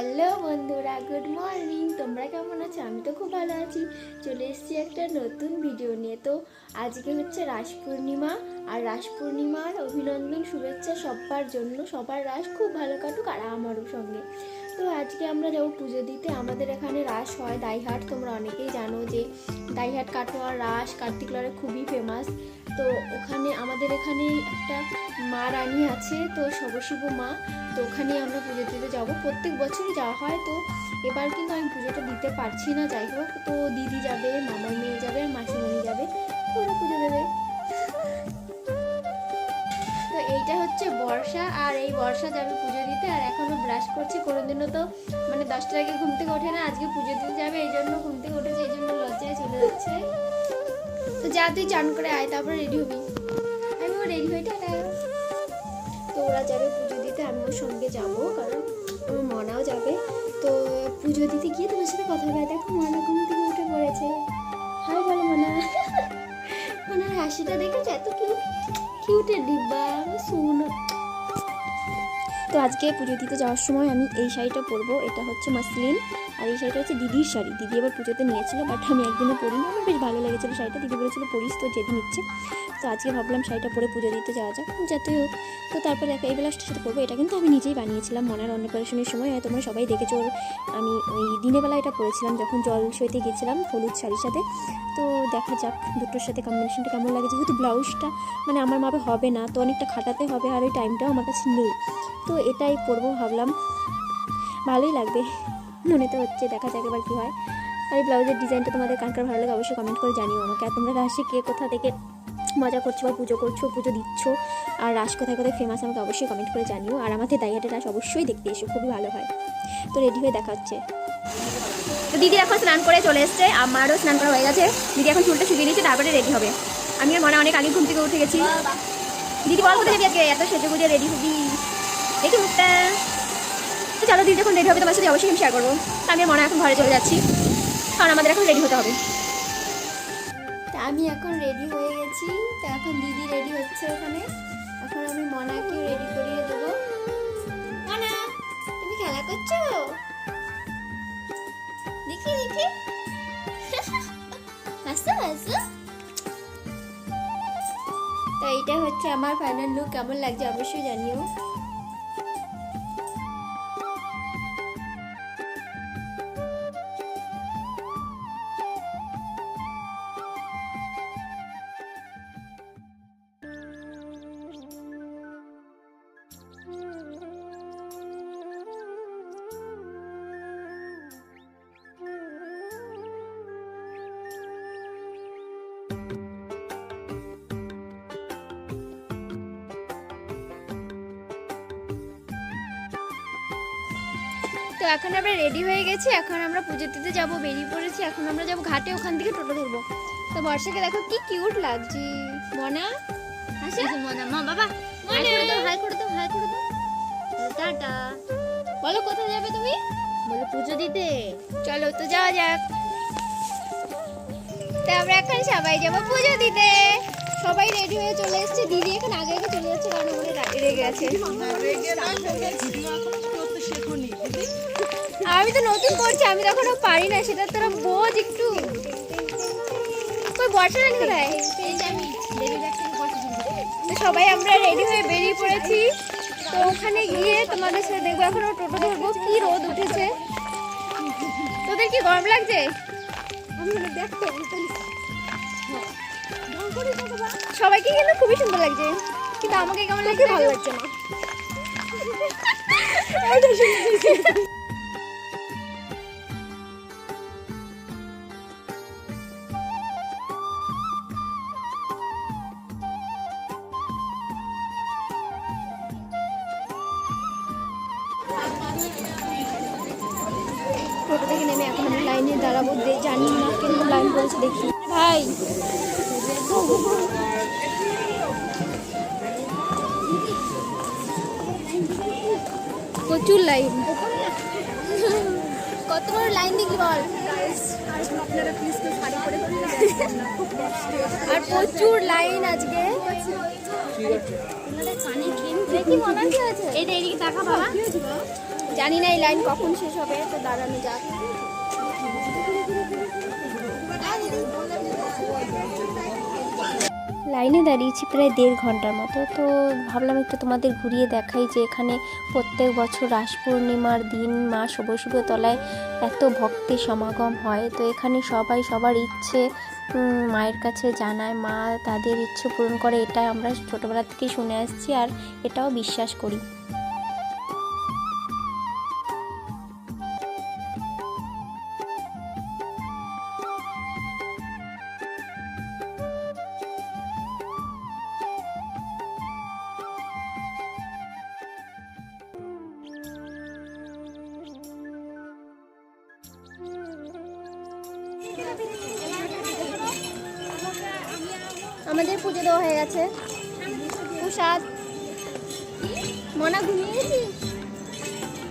Hello বন্ধুরা, good morning. তোমরা কেমন আছো? আমি তো খুব ভালো আছি। চলে এসেছি একটা নতুন ভিডিও নিয়ে। তো আজকে হচ্ছে রাস পূর্ণিমা। আর রাস পূর্ণিমার অভিনন্দন, শুভেচ্ছা সবার জন্য। সবার রাস খুব ভালো কাটুক আর আমারও সঙ্গে। তো আজকে আমরা যাব পুজো দিতে। আমাদের এখানে রাস হয় দাইহাট। তোমরা অনেকেই জানো যে দাইহাট কাটোয়ার রাস কার্তিক লড়াই খুবই ফেমাস তো ওখানে আমাদের এখানে একটা মা রানী আছে, তো সবশিব মা। তো ওখানে আমরা পুজো দিতে যাব। প্রত্যেক বছরই যাওয়া হয়। তো এবার কিন্তু আমি পুজোটা দিতে পারছি না। যাই হোক, তো দিদি যাবে, মামার মেয়ে যাবে, মাসিমণি যাবে তো পুজো দেবে। এইটা হচ্ছে বর্ষা, আর এই বর্ষা যাবে পুজো দিতে, আর এখনও ব্রাশ করছে, কোনোদিনও তো মানে দশটার আগে ঘুম থেকে ওঠে না, আজকে পুজো দিতে যাবে, এই জন্য ঘুম থেকে উঠেছে, এই জন্য লজ্জায় চলে যাচ্ছে। তো যা, তুই চান করে আয়, তারপরে রেডি হবি। আমি রেডি হয়ে টাটা তো ওরা যাবে পুজো দিতে, আমিও সঙ্গে যাব, কারণ আমার মনাও যাবে। তো পুজো দিতে গিয়ে তোমার সাথে কথা বলে দেখো মনা ঘুম থেকে উঠে পড়েছে। হাই বলো মনা। মনার হাসিটা দেখেছ? এত কিউট কিউটের ডিব্বা তো আজকে পুজো দিতে যাওয়ার সময় আমি এই শাড়িটা পরবো, এটা হচ্ছে মাসলিন। আর এই শাড়িটা হচ্ছে দিদির শাড়ি। দিদি এবার পুজোতে নিয়েছিল বাট আমি একদিনও পরিনি। আমার বেশ ভালো লেগেছিলো শাড়িটা। দিদি বলেছিল, পরিস তো, যেদিন ইচ্ছে। তো আজকে ভাবলাম শাড়িটা পরে পুজো দিতে যাওয়া যাক। যাতে হোক। তো তারপর এই ব্লাউজটার সাথে পরবো। এটা কিন্তু আমি নিজেই বানিয়েছিলাম। মনার অন্নপ্রাশনের সময়। আর তোমরা সবাই দেখেছ আমি ওই দিনের বেলা এটা পরেছিলাম, যখন জল সইতে গেছিলাম হলুদ শাড়ির সাথে। তো দেখা যাক দুটোর সাথে কম্বিনেশনটা কেমন লাগে। যেহেতু ব্লাউজটা মানে আমার মাপে হবে না, তো অনেকটা খাটাতে হবে আর ওই টাইমটাও আমার কাছে নেই। তো এটাই পরবো ভাবলাম। ভালোই লাগবে। মনে তো হচ্ছে, দেখা যাক এবার কী হয়। আর এই ব্লাউজের ডিজাইনটা তোমাদের কার কার ভালো লাগে অবশ্যই কমেন্ট করে জানিও আমাকে। আর তোমরা রাশি কে কোথা থেকে মজা করছ বা পুজো করছ, পুজো দিচ্ছ? আর রাস কোথায় কোথায় ফেমাস আমাকে অবশ্যই কমেন্ট করে জানিও। আর আমাদের দাইহাটের রাস অবশ্যই দেখতে এসো, খুবই ভালো হয়। তো রেডি হয়ে দেখা হচ্ছে। তো দিদি এখন স্নান করে চলে এসছে, আমারও স্নান করা হয়ে গেছে। দিদি এখন চুলটা শুকিয়ে নিয়েছে, তারপরে রেডি হবে। আমি মনে অনেক আগে ঘুম থেকে উঠে গেছি। দিদি বল কোথায় আজকে? এত সেজে গুজে রেডি হবি। দেখি মুখটা। চলো দিদি যখন রেডি হবে তোমার সাথে অবশ্যই আমি শেয়ার করব। আমি মনে এখন ঘরে চলে যাচ্ছি। কারণ আমাদের এখন রেডি হতে হবে। তা আমি এখন রেডি হয়ে গেছি। তো এখন দিদি রেডি হচ্ছে ওখানে। এখন আমি মনাকে রেডি করিয়ে দেবো। তুমি খেলা করছ? দেখি দেখি। তো এইটা হচ্ছে আমার ফাইনাল লুক কেমন লাগছে অবশ্যই জানিও। তো এখন আমরা রেডি হয়ে গেছি। এখন আমরা পুজো দিতে যাব বেরিয়ে পড়েছি। এখন আমরা যাব ঘাটে ওখান থেকে টোটো ধরবো। তো বর্ষাকে দেখো কি কিউট লাগছে। মনা? হাসি মজা মা বাবা হাই করে দাও হাই করে দাও হাই করে দাও। টাটা। বলো কোথায় যাবে তুমি? বলে পুজো দিতে। চলো তো যাওয়া যাক। তো আমরা এখন সবাই যাব পুজো দিতে। সবাই রেডি হয়ে চলে এসেছে। দিদি এখন আগে আগে চলে যাচ্ছে কারণ ওখানে রেগে গেছে আমি তো নতুন করছি আমি তো তখন পারি না সেটা তোরা বোঝ একটু। কই বর্ষা রানী কোথায়? তো সবাই আমরা রেডি হয়ে বেরিয়ে পড়েছি। তো ওখানে গিয়ে তোমাদের সাথে দেখব এখন টোটো ধরবো কি রোদ উঠেছে। তোদের কি গরম লাগছে? সবাইকে কিন্তু খুবই সুন্দর লাগছে কিন্তু আমাকে কেমন লাগছে? ভালো লাগছে না। লাইনে দাঁড়াবো জানি না কিন্তু লাইন পড়েছে দেখি ভাই। প্রচুর লাইন কত বড় লাইন দেখি বল? আর প্রচুর লাইন আজকে। জানি না এই লাইন কখন শেষ হবে, তো দাঁড়ানো যাক। লাইনে দাঁড়িয়েছি প্রায় দেড় ঘণ্টার মতো। তো ভাবলাম একটু তোমাদের ঘুরিয়ে দেখাই যে এখানে প্রত্যেক বছর রাস পূর্ণিমার দিন মা শুভ তলায় এত ভক্তের সমাগম হয়। তো এখানে সবাই সবার ইচ্ছে মায়ের কাছে জানায়, মা তাদের ইচ্ছে পূরণ করে, এটা আমরা ছোটোবেলা থেকেই শুনে আসছি আর এটাও বিশ্বাস করি। আমাদের পুজো দেওয়া হয়ে গেছে। প্রসাদ। মনা ঘুমিয়েছি।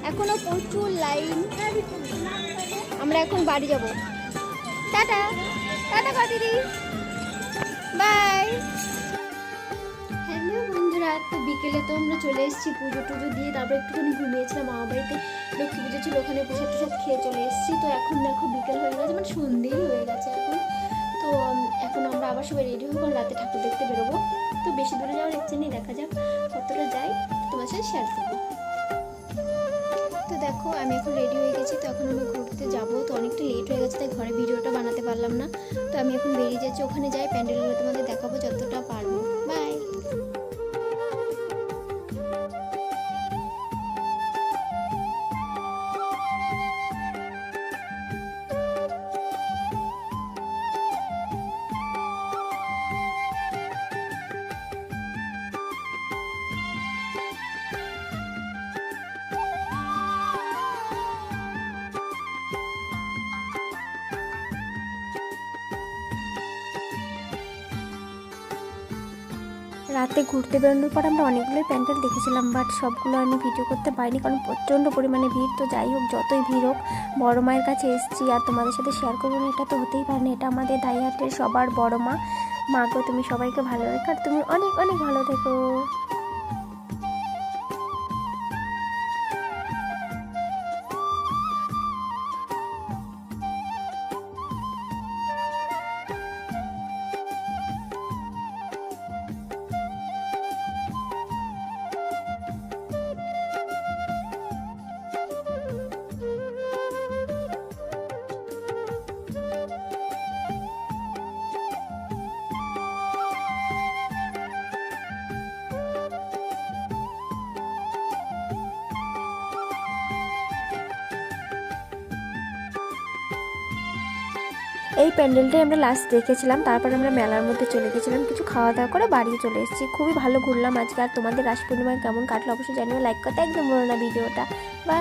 এখনও প্রচুর লাইন। আমরা এখন বাড়ি যাব। টাটা। টাটা দিদি। বাই। বন্ধুরা তো বিকেলে তো আমরা চলে এসেছি পুজো টুজো দিয়ে, তারপর একটুখানি ঘুমিয়েছিলাম, মামা বাড়িতে লক্ষ্মী পুজো ছিল, ওখানে প্রসাদ টুসাদ খেয়ে চলে এসেছি। তো এখন দেখো বিকেল হয়ে গেছে মানে সন্ধেই হয়ে গেছে এখন। তো এখন আমরা আবার সবাই রেডি হয়ে কারণ রাতে ঠাকুর দেখতে বেরোবো। তো বেশি দূরে যাওয়ার ইচ্ছে নেই, দেখা যাক কতটা যাই। তোমার সাথে শেয়ার করব। তো দেখো, আমি এখন রেডি হয়ে গেছি, তো এখন আমি ঘুরতে যাব। তো অনেকটা লেট হয়ে গেছে, তাই ঘরে ভিডিওটা বানাতে পারলাম না। তো আমি এখন বেরিয়ে যাচ্ছি, ওখানে যাই, প্যান্ডেলগুলো তোমাদের দেখাবো যতটা রাতে ঘুরতে বেরোনোর পর আমরা অনেকগুলোই প্যান্ডেল দেখেছিলাম বাট সবগুলো আমি ভিডিও করতে পারিনি কারণ প্রচণ্ড পরিমাণে ভিড়। তো যাই হোক, যতই ভিড় হোক, বড় মায়ের কাছে এসেছি আর তোমাদের সাথে শেয়ার করব না, এটা তো হতেই পারে না, এটা আমাদের দাইহাটের সবার বড় মা। মা গো, তুমি সবাইকে ভালো রেখো আর তুমি অনেক অনেক ভালো থেকো। এই প্যান্ডেলটাই আমরা লাস্ট দেখেছিলাম। তারপর আমরা মেলার মধ্যে চলে গেছিলাম। কিছু খাওয়া দাওয়া করে বাড়ি চলে এসেছি। খুবই ভালো ঘুরলাম আজকে। আর তোমাদের রাস পূর্ণিমায় কেমন কাটলো অবশ্যই জানিও। লাইক করতে একদম বলো না ভিডিওটা। বা